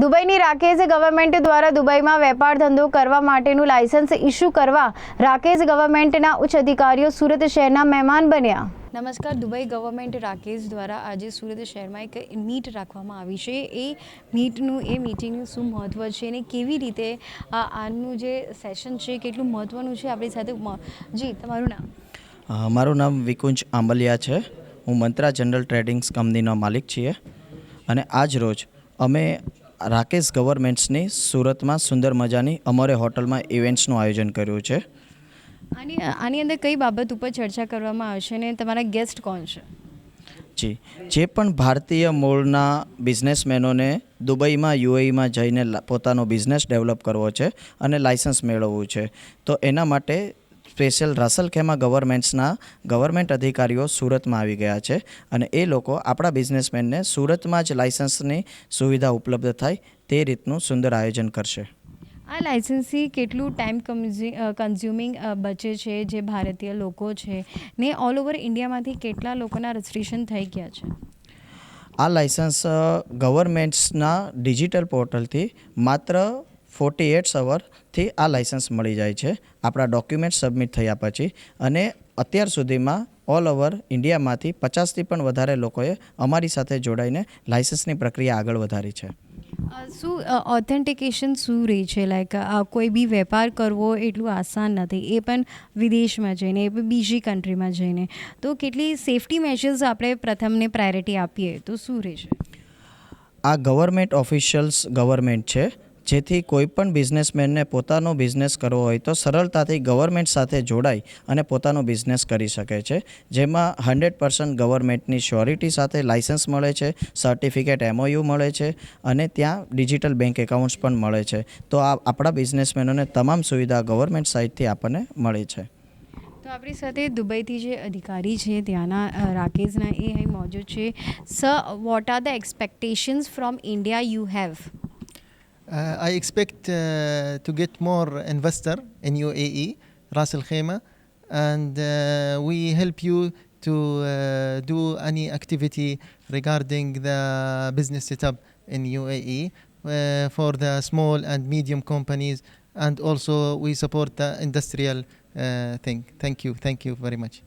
દુબઈની Rakesh government દ્વારા દુબઈમાં વેપાર ધંધો કરવા માટેનું લાયસન્સ ઇસ્યુ કરવા રાકેશ ગવર્મેન્ટના ઉચ્ચ અધિકારીઓ સુરત શહેરના મહેમાન બન્યા. નમસ્કાર દુબઈ ગવર્મેન્ટ રાકેશ દ્વારા આજે સુરત શહેરમાં એક મીટ રાખવામાં આવી છે. એ મીટનું એ મીટિંગનું શું મહત્ત્વ છે અને કેવી રીતે આ આનું જે સેશન છે કેટલું મહત્ત્વનું છે આપણી સાથે? જી તમારું નામ? મારું નામ વિકુંજ આંબલિયા છે. હું મંત્રા જનરલ ટ્રેડિંગ્સ કંપનીનો માલિક છીએ. અને આજ રોજ અમે રાકેશ ગવર્મેન્ટ્સની સુરતમાં સુંદર મજાની અમારે હોટલમાં ઇવેન્ટ્સનું આયોજન કર્યું છે. આની આની અંદર કઈ બાબત ઉપર ચર્ચા કરવામાં આવશે ને તમારા ગેસ્ટ કોણ છે? જી જે પણ ભારતીય મૂળના બિઝનેસમેનોને દુબઈમાં યુએઈમાં જઈને પોતાનો બિઝનેસ ડેવલપ કરવો છે અને લાઇસન્સ મેળવવું છે. તો એના માટે સ્પેશિયલ રસલ ખેમા ગવર્મેન્ટ્સના ગવર્મેન્ટ અધિકારીઓ સુરતમાં આવી ગયા છે અને એ લોકો આપણા બિઝનેસમેનને સુરતમાં જ લાઇસન્સની સુવિધા ઉપલબ્ધ થાય તે રીતનું સુંદર આયોજન કરશે. આ લાઇસન્સથી કેટલું ટાઈમ કન્ઝ્યુમિંગ બચે છે જે ભારતીય લોકો છે ને ઓલ ઓવર ઇન્ડિયામાંથી કેટલા લોકોના રજિસ્ટ્રેશન થઈ ગયા છે? આ લાઇસન્સ ગવર્મેન્ટ્સના ડિજિટલ પોર્ટલથી માત્ર ફોર્ટી એટ્સ અવરથી આ લાઇસન્સ મળી જાય છે. આપણા ડોક્યુમેન્ટ સબમિટ થયા પછી અને અત્યાર સુધીમાં ઓલ ઓવર ઇન્ડિયામાંથી પચાસથી પણ વધારે લોકોએ અમારી સાથે જોડાઈને લાઇસન્સની પ્રક્રિયા આગળ વધારી છે. શું ઓથેન્ટિકેશન શું રહે છે? લાઈક કોઈ બી વેપાર કરવો એટલું આસાન નથી. એ પણ વિદેશમાં જઈને એ બીજી કન્ટ્રીમાં જઈને. તો કેટલી સેફટી મેજર્સ આપણે પ્રથમને પ્રાયોરિટી આપીએ? તો શું રહે છે? આ ગવર્મેન્ટ ઓફિશિયલ્સ ગવર્મેન્ટ છે. જેથી કોઈ પણ બિઝનેસમેનને પોતાનો બિઝનેસ કરવો હોય તો સરળતાથી ગવર્મેન્ટ સાથે જોડાઈ અને પોતાનો બિઝનેસ કરી શકે છે. જેમાં હંડ્રેડ પર્સન્ટ ગવર્મેન્ટની શ્યોરિટી સાથે લાઇસન્સ મળે છે, સર્ટિફિકેટ એમઓયુ મળે છે અને ત્યાં ડિજિટલ બેંક એકાઉન્ટ્સ પણ મળે છે. તો આ આપણા બિઝનેસમેનોને તમામ સુવિધા ગવર્મેન્ટ સાઇડથી આપણને મળે છે. તો આપણી સાથે દુબઈથી જે અધિકારી છે, ત્યાંના રાકેશના એ અહીં મોજૂદ છે. સ what are the expectations from India you have I expect uh, to get more investor in UAE, Ras Al Khaimah, and uh, we help you to uh, do any activity regarding the business setup in UAE uh, for the small and medium companies, and also we support the industrial uh, thing. Thank you, thank you very much.